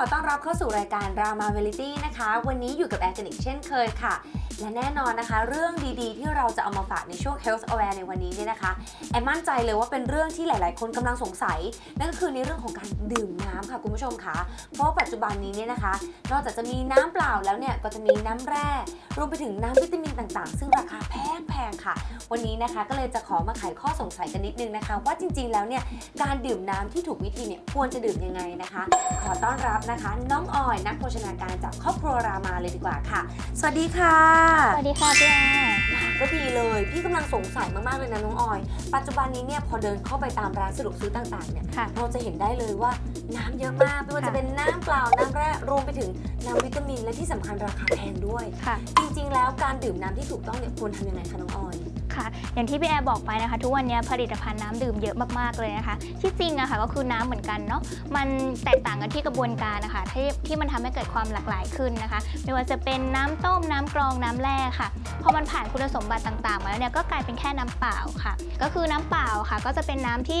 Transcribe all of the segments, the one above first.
ขอต้อนรับเข้าสู่รายการ Rama v a l i t y นะคะ วันนี้อยู่กับแอนกันอีกเช่นเคยค่ะ และแน่นอนนะคะ เรื่องดีๆ ที่เราจะเอามาฝากในช่วง Health Aware ในวันนี้เนี่ยนะคะแอนมั่นใจเลยว่าเป็นเรื่องที่หลาย ๆ คนกำลังสงสัย นั่นก็คือในเรื่องของการดื่มน้ำค่ะคุณผู้ชมคะเพราะปัจจุบันนี้เนี่ยนะคะ นอกจากจะมีน้ำเปล่าแล้วเนี่ยก็จะมีน้ำแร่รวมไปถึงน้ำวิตามินต่างๆ ซึ่งราคาแพงๆค่ะ วันนี้นะคะก็เลยจะขอมาไขข้อสงสัยกันนิดนึงนะคะ ว่าจริง ๆ แล้วเนี่ยการดื่มน้ำที่ถูกวิธีเนี่ยควรจะดื่มยังไงนะคะ ขอต้อนรับนะคะ น้องออยนักโภชนาการจากครอบครัวรามาเลยดีกว่าค่ะ สวัสดีค่ะสวัสดีค่ะพี่แอร์ก็ดีเลย พี่กำลังสงสัยมาก ๆ เลยนะน้องออย ปัจจุบันนี้เนี่ยพอเดินเข้าไปตามร้านสะดวกซื้อต่างๆเนี่ย ค่ะ เราจะเห็นได้เลยว่าน้ำเยอะมากไม่ว่าจะค่ะ เป็นน้ำเปล่าน้ำแร่รวมไปถึงน้ำวิตามินและที่สำคัญราคาแพงด้วย ค่ะ จริง ๆ แล้วการดื่มน้ำที่ถูกต้องเนี่ยควรทำยังไงคะน้องออย ค่ะ อย่างที่พี่แอร์บอกไปนะคะ ทุกวันนี้ผลิตภัณฑ์น้ำดื่มเยอะมากๆเลยนะคะ ที่จริงอะค่ะก็คือน้ำเหมือนกันเนาะมันแตกต่างกันที่กระบวนการนะคะที่ที่มันทำให้เกิดความหลากหลายขึ้นนะคะ ไม่ว่าจะเป็นน้ำต้มน้ำกรองน้ำแร่ค่ะพอมันผ่านคุณสมบัติต่างๆ มาแล้วเนี่ยก็กลายเป็นแค่น้ำเปล่าค่ะ ก็คือน้ำเปล่าค่ะก็จะเป็นน้ำที่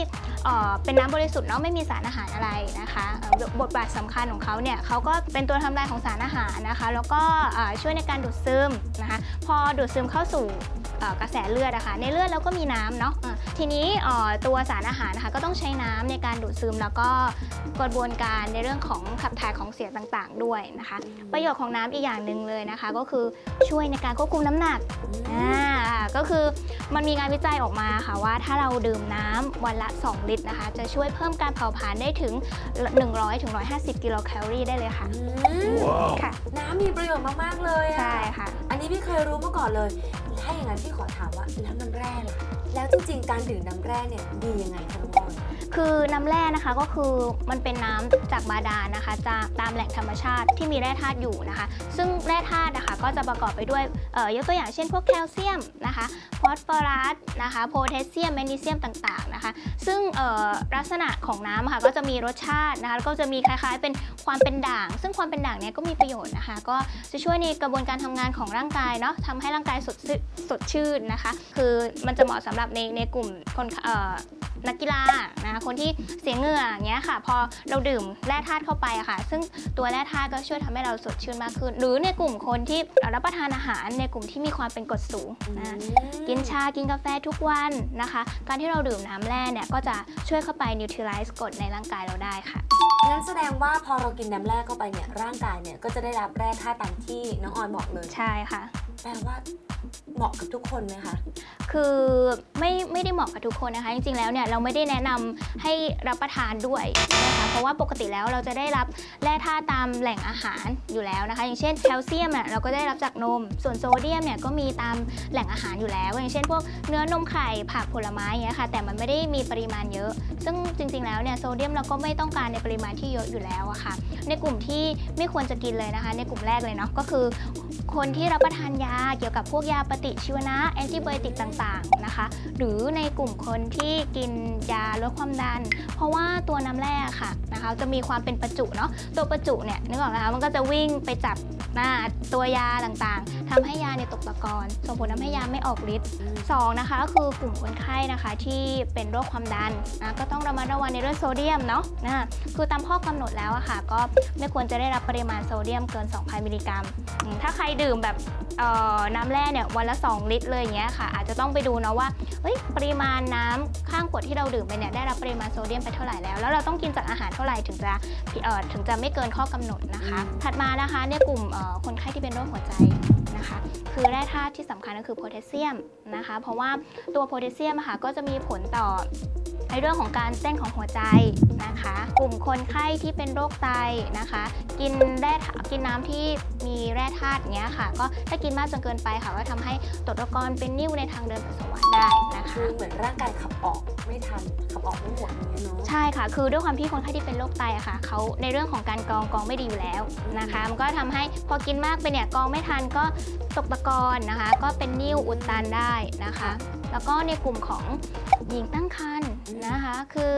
เป็นน้ำบริสุทธิ์เนาะไม่มีสารอาหารอะไรนะคะบทบาทสำคัญของเขาเนี่ยเขาก็เป็นตัวทำลายของสารอาหารนะคะ แล้วก็ช่วยในการดูดซึมนะคะ พอดูดซึมเข้าสู่กระแสเลือดอะค่ะในเลือดเราก็มีน้ำเนาะอะทีนี้เอ่อตัวสารอาหารนะคะก็ต้องใช้น้ำในการดูดซึมแล้วก็กระบวนการในเรื่องของขับถ่ายของเสียต่างๆ ด้วยนะคะ ประโยชน์ของน้ำอีกอย่างหนึ่งเลยนะคะ ก็คือช่วยในการควบคุมน้ำหนักอ่าก็คือมันมีงานวิจัยออกมาค่ะว่าถ้าเราดื่มน้ำวันละ 2 ลิตรนะคะ จะช่วยเพิ่มการเผาผลาญได้ถึง 100ถึง150กิโลแคลอรี่ได้เลยค่ะอืมค่ะ น้ำมีประโยชน์มากๆเลยอะใช่ค่ะ อันนี้พี่เคยรู้มาก่อนเลย ถ้าอย่างนั้นพี่ขอถามว่าแล้วน้ำแร่ล่ะแล้วจริงๆ การดื่มน้ำแร่เนี่ยดียังไงคะน้องออยคือน้ำแร่นะคะก็คือมันเป็นน้ำจากบาดาลนะคะจากตามแหล่งธรรมชาติที่มีแร่ธาตุอยู่นะคะ ซึ่งแร่ธาตุนะคะก็จะประกอบไปด้วยเอ่อยกตัวอย่างเช่นพวกแคลเซียมนะคะฟอสฟอรัสนะคะโพแทสเซียมแมกนีเซียมต่างๆนะคะ ซึ่งเอ่อลักษณะของน้ำค่ะก็จะมีรสชาตินะคะแล้วก็จะมีคล้ายๆ เป็นความเป็นด่าง ซึ่งความเป็นด่างเนี่ยก็มีประโยชน์นะคะ ก็จะช่วยในกระบวนการทำงานของร่างกายเนาะทำให้ร่างกายสดชื่นสดชื่นนะคะ คือมันจะเหมาะสำหรับในในกลุ่มคนเอ่อนักกีฬานะคะคนที่เสียเหงื่ออย่างเงี้ยค่ะ พอเราดื่มแร่ธาตุเข้าไปอะค่ะ ซึ่งตัวแร่ธาตุก็ช่วยทำให้เราสดชื่นมากขึ้น หรือในกลุ่มคนที่รับประทานอาหารในกลุ่มที่มีความเป็นกรดสูงนะกินชากินกาแฟทุกวันนะคะ การที่เราดื่มน้ำแร่เนี่ยก็จะช่วยเข้าไปนิวท r ไลซ์กรดในร่างกายเราได้ค่ะงั้นแสดงว่าพอเรากินน้ำแร่เข้าไปเนี่ยร่างกายเนี่ยก็จะได้รับแร่ธาตุตามที่น้องออยบอกเลยใช่ค่ะแปลว่า เหมาะกับทุกคนไหมคะ คือไม่ไม่ได้เหมาะกับทุกคนนะคะ จริงๆแล้วเนี่ยเราไม่ได้แนะนำให้รับประทานด้วยนะคะเพราะว่าปกติแล้วเราจะได้รับแร่ธาตุตามแหล่งอาหารอยู่แล้วนะคะ อย่างเช่นแคลเซียมเนี่ยเราก็ได้รับจากนม ส่วนโซเดียมเนี่ยก็มีตามแหล่งอาหารอยู่แล้ว อย่างเช่น พวกเนื้อนมไข่ผักผลไม้อย่างเงี้ยค่ะแต่มันไม่ได้มีปริมาณเยอะ ซึ่งจริงๆแล้วเนี่ยโซเดียมเราก็ไม่ต้องการในปริมาณที่เยอะอยู่แล้วอะค่ะ ในกลุ่มที่ไม่ควรจะกินเลยนะคะ ในกลุ่มแรกเลยเนาะก็คือ คนที่รับประทานยาเกี่ยวกับพวกยาปฏิชีวนะแอนติไบโอติกต่างๆนะคะ หรือในกลุ่มคนที่กินยาลดความดัน เพราะว่าตัวน้ำแร่ค่ะนะคะจะมีความเป็นประจุเนาะตัวประจุเนี่ยนึกออกไหมคะมันก็จะวิ่งไปจับหน้าตัวยาต่างๆทำให้ยาเนี่ยตกตะกอนส่งผลทำให้ยาไม่ออกฤทธิ์สองนะคะก็คือกลุ่มคนไข้นะคะที่เป็นโรคความดันนะก็ต้องระมัดระวังในเรื่องโซเดียมเนาะนะคือตามข้อกำหนดแล้วอะค่ะ ก็ไม่ควรจะได้รับปริมาณโซเดียมเกิน 2,000 มิลลิกรัม ถ้าใครดื่มแบบน้ำแร่เนี่ยวันละ 2 ลิตรเลยอย่างเงี้ยค่ะ อาจจะต้องไปดูเนาะว่าเฮ้ยปริมาณน้ำข้างขวดที่เราดื่มไปเนี่ยได้รับปริมาณโซเดียมไปเท่าไหร่แล้ว แล้วเราต้องกินจากอาหารเท่าไหร่ถึงจะเอ่อถึงจะไม่เกินข้อกำหนดนะคะ ถัดมานะคะเนี่ยกลุ่มคนไข้ที่เป็นโรคหัวใจนะคะคือแร่ธาตุที่สำคัญก็คือโพแทสเซียมนะคะ เพราะว่าตัวโพแทสเซียมค่ะก็จะมีผลต่อ ในเรื่องของการเต้นของหัวใจนะคะ กลุ่มคนไข้ที่เป็นโรคไตนะคะ กินแร่ธากินน้ำที่มีแร่ธาตุเนี้ยค่ะ ก็ถ้ากินมากจนเกินไปค่ะก็ทำให้ตดตะกอนเป็นนิ่วในทางเดินปัสสาวะได้นะคืคะอเหมือนร่างกายขับออกไม่ทันขับออกไม่หมดอย่างเงี้ยเนาะใช่ค่ะ คือด้วยความที่คนไข้ที่เป็นโรคไตอะค่ะเขาในเรื่องของการกรองกรองไม่ดีอยู่แล้วนะคะ มันก็ทำให้พอกินมากไปเนี่ยกรองไม่ทันก็ตกตะกอนนะคะ ก็เป็นนิ่วอุดตันได้นะคะแล้วก็ในกลุ่มของหญิงตั้งครรภ์นะคะ คือ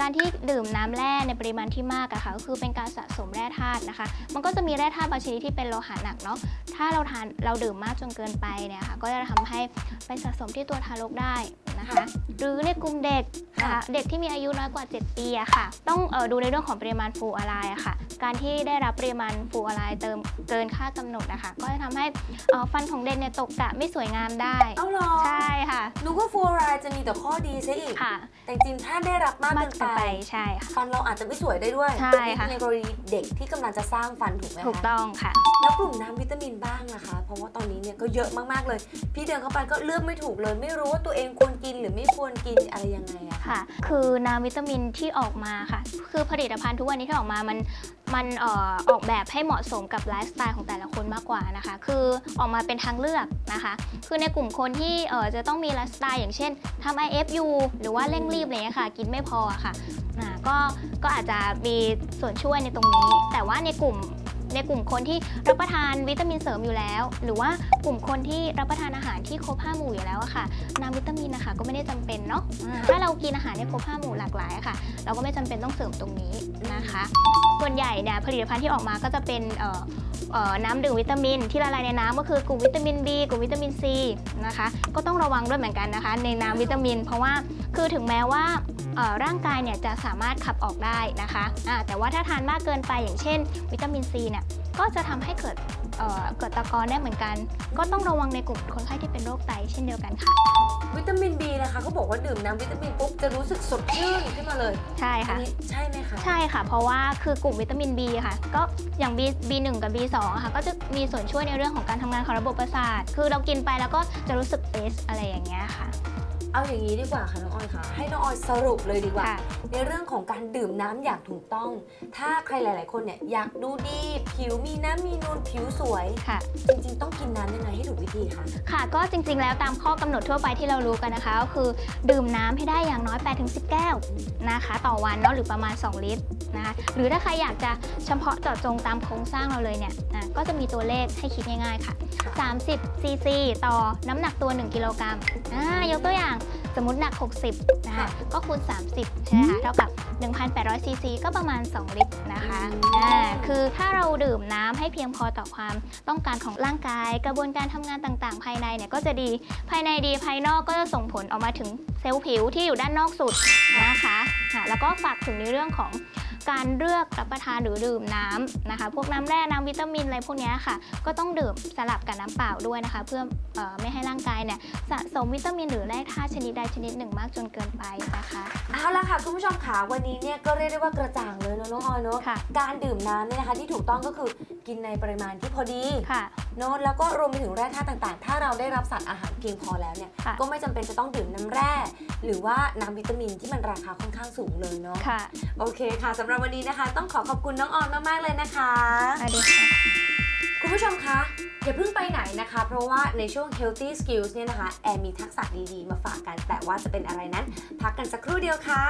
การที่ดื่มน้ำแร่ในปริมาณที่มากอะค่ะก็คือเป็นการสะสมแร่ธาตุนะคะ มันก็จะมีแร่ธาตุบางชนิดที่เป็นโลหะหนักเนาะถ้าเราทานเราดื่มมากจนเกินไปเนี่ยค่ะก็จะทำให้ไปสะสมที่ตัวทารกได้ นะคะ หรือในกลุ่มเด็กนะคะค่ะเด็กที่มีอายุน้อยกว่า 7 ปีอะค่ะ ต้องเออดูในเรื่องของปริมาณฟลูออไรด์อะค่ะ การที่ได้รับปริมาณฟลูออไรด์เติมเกินค่ากำหนดนะคะ ก็จะทำให้เอ่อฟันของเด็กเนี่ยตกกะไม่สวยงามได้เอาเหรอ ใช่ค่ะนึกว่าฟลูออไรด์จะมีแต่ข้อดีซะอีกค่ะ แต่จริงๆถ้าได้รับมากมากเกินเกินไปไปใช่ค่ะฟันเราอาจจะไม่สวยได้ด้วยใช่ค่ะในกรณีเด็กที่กำลังจะสร้างฟันถูกไหมคะถูกต้องค่ะ แล้วกลุ่มน้ำวิตามินบ้างนะคะ เพราะว่าตอนนี้เนี่ยก็เยอะมากๆเลย พี่เดินเข้าไปก็เลือกไม่ถูกเลย ไม่รู้ว่าตัวเองควรกินินหรือไม่ควรกินอะไรยังไงอะค่ะ คือน้ำวิตามินที่ออกมาค่ะ คือผลิตภัณฑ์ทุกวันนี้ที่ออกมา มัน มันเอ่อออกแบบให้เหมาะสมกับไลฟ์สไตล์ของแต่ละคนมากกว่านะคะ คือออกมาเป็นทางเลือกนะคะ คือในกลุ่มคนที่เอ่อจะต้องมีไลฟ์สไตล์อย่างเช่นทำ IFU หรือว่าเร่งรีบอะไรเงี้ยค่ะ กินไม่พออะค่ะอ่าก็ ก็อาจจะมีส่วนช่วยในตรงนี้ แต่ว่าในกลุ่ม ในกลุ่มคนที่รับประทานวิตามินเสริมอยู่แล้ว หรือว่ากลุ่มคนที่รับประทานอาหารที่ครบห้าหมู่อยู่แล้วอะค่ะน้ำวิตามินนะคะก็ไม่ได้จำเป็นเนาะอ่าถ้าเรากินอาหารในครบห้าหมู่หลากหลายอะค่ะ เราก็ไม่จำเป็นต้องเสริมตรงนี้นะคะ ส่วนใหญ่เนี่ยผลิตภัณฑ์ที่ออกมาก็จะเป็นเอ่อเอ่อน้ำดื่มวิตามินที่ละลายในน้ำก็คือกลุ่มวิตามิน B กลุ่มวิตามิน C นะคะ ก็ต้องระวังด้วยเหมือนกันนะคะ ในน้ำวิตามิน เพราะว่าคือถึงแม้ว่าเอ่อร่างกายเนี่ยจะสามารถขับออกได้นะคะอ่าแต่ว่าถ้าทานมากเกินไปอย่างเช่น วิตามิน C เนี่ย ก็จะทำให้เกิดเอ่อเกิดตะกอนได้เหมือนกัน ก็ต้องระวังในกลุ่มคนไข้ที่เป็นโรคไตเช่นเดียวกันค่ะ วิตามิน B นะคะเขาบอกว่าดื่มน้ำวิตามินปุ๊บจะรู้สึกสดชื่นขึ้นมาเลย ใช่อัค่ะนี้ใช่ไหมคะ ใช่ค่ะ เพราะว่าคือกลุ่มวิตามิน B ค่ะ ก็อย่าง B B1 กับ B2 อะค่ะ ก็จะมีส่วนช่วยในเรื่องของการทำงานของระบบประสาท คือเรากินไปแล้วก็จะรู้สึกเฟสอะไรอย่างเงี้ยค่ะ เอาอย่างนี้ดีกว่าค่ะน้องออยค่ะ ให้น้องออยสรุปเลยดีกว่า ค่ะ ในเรื่องของการดื่มน้ำอย่างถูกต้อง ถ้าใครหลาย ๆ คนเนี่ยอยากดูดี ผิวมีน้ำมีนูนผิวสวย ค่ะ จริง ๆ ต้องกินน้ำยังไงให้ถูกวิธีคะค่ะก็จริงๆ แล้วตามข้อกำหนดทั่วไปที่เรารู้กันนะคะก็คือดื่มน้ำให้ได้อย่างน้อย 8-10 แก้วนะคะ ต่อวันเนาะหรือประมาณ 2 ลิตรนะคะหรือถ้าใครอยากจะเฉพาะเจาะจงตามโครงสร้างเราเลยเนี่ยอะก็จะมีตัวเลขให้คิดง่ายๆค่ะ 30ซีซีต่อน้ำหนักตัว 1 กิโลกรัมอ่ายกตัวอย่าง สมมติหนัก 60 นะคะค่ะก็คูณ 30 ใช่ไหมคะ เท่ากับ 1,800ซีซีก็ประมาณ 2 ลิตรนะคะอืมอ่าคือถ้าเราดื่มน้ำให้เพียงพอต่อความต้องการของร่างกาย กระบวนการทำงานต่างๆ ภายในเนี่ยก็จะดี ภายในดีภายนอกก็จะส่งผลออกมาถึงเซลล์ผิวที่อยู่ด้านนอกสุดนะคะค่ะแล้วก็ฝากถึงในเรื่องของ การเลือกรับประทานหรือดื่มน้ำนะคะ พวกน้ำแร่น้ำวิตามินอะไรพวกเนี้ยค่ะ ก็ต้องดื่มสลับกับน้ำเปล่าด้วยนะคะ เพื่อเออไม่ให้ร่างกายเนี่ยสะสมวิตามินหรือแร่ธาตุชนิดใดชนิดหนึ่งมากจนเกินไปนะคะเอาละค่ะคุณผู้ชมค่ะวันนี้เนี่ยก็เรียกได้ว่ากระจ่างเลยเนอะน้องออยเนอะค่ะการดื่มน้ำเนี่ยนะคะที่ถูกต้องก็คือกินในปริมาณที่พอดีค่ะเนอะแล้วก็รวมไปถึงแร่ธาตุต่างๆ ถ้าเราได้รับสารอาหารเพียงพอแล้วเนี่ยค่ะก็ไม่จำเป็นจะต้องดื่มน้ำแร่ หรือว่าน้ำวิตามินที่มันราคาค่อนข้างสูงเลยเนาะค่ะโอเคค่ะสำหรับวันนี้นะคะ ต้องขอขอบคุณน้องออนมากๆเลยนะคะ สวัสดีค่ะ คุณผู้ชมคะอย่าเพิ่งไปไหนนะคะ เพราะว่าในช่วง healthy skills เนี่ยนะคะ แอร์มีทักษะดีๆ มาฝากกัน แต่ว่าจะเป็นอะไรนั้น พักกันสักครู่เดียวค่ะ